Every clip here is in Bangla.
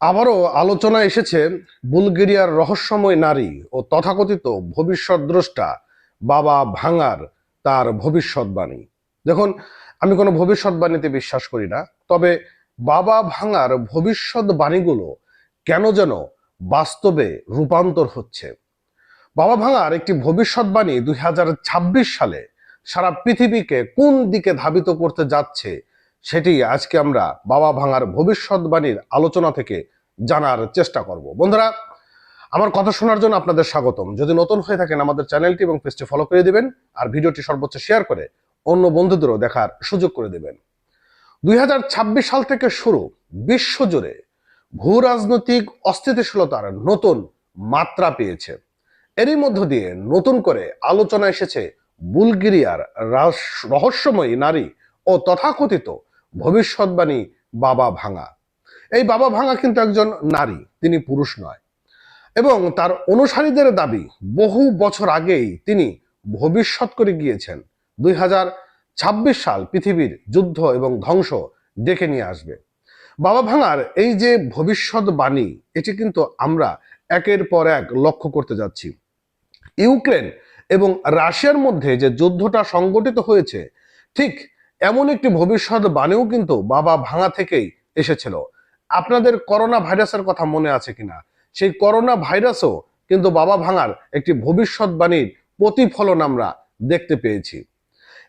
আবারও আলোচনা এসেছে বুলগেরিয়ার রহস্যময় নারী ও তথাকথিত ভবিষ্যৎ দ্রষ্টা বাবা ভাঙার তার ভবিষ্যৎবাণী। দেখুন, আমি কোনো ভবিষ্যৎবাণীতে বিশ্বাস করি না, তবে বাবা ভাঙার ভবিষ্যৎবাণীগুলো কেন যেন বাস্তবে রূপান্তর হচ্ছে? বাবা ভাঙার একটি ভবিষ্যৎবাণী দুই সালে সারা পৃথিবীকে কোন দিকে ধাবিত করতে যাচ্ছে সেটি আজকে আমরা বাবা ভাঙার ভবিষ্যৎবাণীর আলোচনা থেকে জানার চেষ্টা করব। বন্ধুরা, আমার কথা শোনার জন্য আপনাদের স্বাগতম। যদি নতুন হয়ে থাকেন আমাদের চ্যানেলটি এবং পেজটি ফলো করে দিবেন আর ভিডিওটি সর্বোচ্চ শেয়ার করে অন্য বন্ধুদেরও দেখার সুযোগ করে দেবেন। দুই হাজার ছাব্বিশ সাল থেকে শুরু বিশ্বজুড়ে ভূ রাজনৈতিক অস্থিতিশীলতার নতুন মাত্রা পেয়েছে। এরই মধ্য দিয়ে নতুন করে আলোচনা এসেছে বুলগেরিয়ার রহস্যময়ী নারী ও তথাকথিত ভবিষ্যৎবাণী বাবা ভাঙা। এই বাবা ভাঙা কিন্তু একজন নারী, তিনি পুরুষ নয়। এবং তার অনুসারীদের দাবি, বহু বছর আগেই তিনি ভবিষ্যৎ করে গিয়েছেন। দুই সাল পৃথিবীর যুদ্ধ এবং ধ্বংস ডেকে নিয়ে আসবে। বাবা ভাঙার এই যে ভবিষ্যৎবাণী, এটি কিন্তু আমরা একের পর এক লক্ষ্য করতে যাচ্ছি। ইউক্রেন এবং রাশিয়ার মধ্যে যে যুদ্ধটা সংগঠিত হয়েছে, ঠিক এমন একটি ভবিষ্যৎ বাণীও কিন্তু বাবা ভাঙা থেকেই এসেছিল। আপনাদের করোনা ভাইরাসের কথা মনে আছে কিনা? সেই করোনা ভাইরাসও কিন্তু বাবা ভাঙার একটি ভবিষ্যৎবাণীর প্রতিফলন আমরা দেখতে পেয়েছি।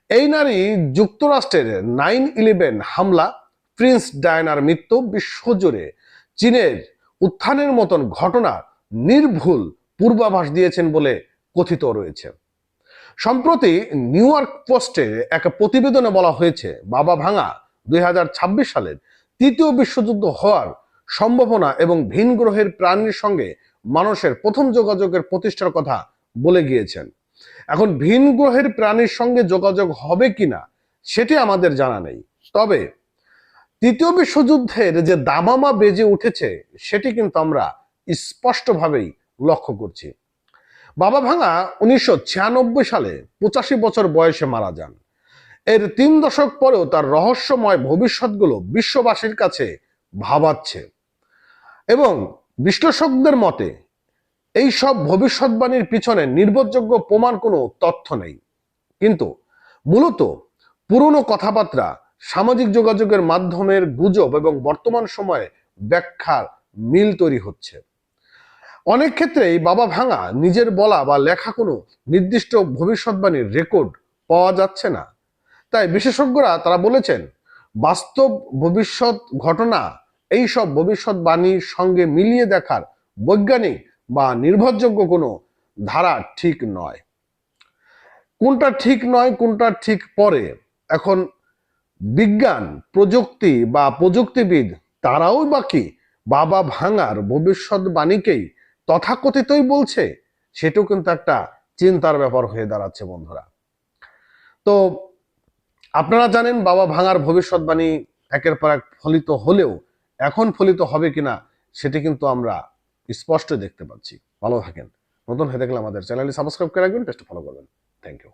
এই নারী যুক্তরাষ্ট্রের নাইন ইলেভেন হামলা, প্রিন্স ডায়নার মৃত্যু, বিশ্বজুড়ে চীনের উত্থানের মতন ঘটনা নির্ভুল পূর্বাভাস দিয়েছেন বলে কথিত রয়েছে। সম্প্রতি নিউ ইয়র্ক পোস্টে এক প্রতিবেদনে বলা হয়েছে, বাবা ভাঙা দুই হাজার ছাব্বিশ সালের তৃতীয় বিশ্বযুদ্ধ হওয়ার সম্ভাবনা এবং ভিন গ্রহের প্রাণীর সঙ্গে মানুষের প্রথম যোগাযোগের প্রতিষ্ঠার কথা বলে গিয়েছেন। এখন ভিন গ্রহের প্রাণীর সঙ্গে যোগাযোগ হবে কিনা, সেটি আমাদের জানা নেই। তবে তৃতীয় বিশ্বযুদ্ধের যে দামামা বেজে উঠেছে, সেটি কিন্তু আমরা স্পষ্টভাবেই লক্ষ্য করছি। বাবা ভাঙা উনিশশো ছিয়ানব্বই সালে পঁচাশি বছর বয়সে মারা যান। এর তিন দশক পরেও তার রহস্যময় ভবিষ্যৎগুলো বিশ্ববাসীর কাছে ভাবাচ্ছে। এবং বিশ্লেষকদের মতে, এই সব ভবিষ্যৎবাণীর পিছনে নির্ভরযোগ্য প্রমাণ কোনো তথ্য নেই। কিন্তু মূলত পুরনো কথাবার্তা, সামাজিক যোগাযোগের মাধ্যমের গুজব এবং বর্তমান সময়ে ব্যাখ্যার মিল তৈরি হচ্ছে। অনেক ক্ষেত্রেই বাবা ভাঙা, নিজের বলা বা লেখা কোনো নির্দিষ্ট ভবিষ্যৎবাণীর রেকর্ড পাওয়া যাচ্ছে না। তাই বিশেষজ্ঞরা তারা বলেছেন, বাস্তব ভবিষ্যৎ ঘটনা এই সব ভবিষ্যৎবাণীর সঙ্গে মিলিয়ে দেখার বৈজ্ঞানিক বা নির্ভরযোগ্য কোনো ধারা ঠিক নয়। কোনটা ঠিক নয়, কোনটা ঠিক পরে, এখন বিজ্ঞান, প্রযুক্তি বা প্রযুক্তিবিদ তারাও বাকি বাবা ভাঙার ভবিষ্যৎবাণীকেই তথাকথিতই বলছে, সেটাও কিন্তু একটা চিন্তার ব্যাপার হয়ে দাঁড়াচ্ছে বন্ধুরা। তো আপনারা জানেন বাবা ভাঙার ভবিষ্যৎবাণী একের পর এক ফলিত হলেও এখন ফলিত হবে কিনা, সেটি কিন্তু আমরা স্পষ্ট দেখতে পাচ্ছি। ভালো থাকেন। নতুন হয়ে দেখলে আমাদের চ্যানেলটি সাবস্ক্রাইব করে রাখবেন, পেজটা ফলো করবেন। Thank you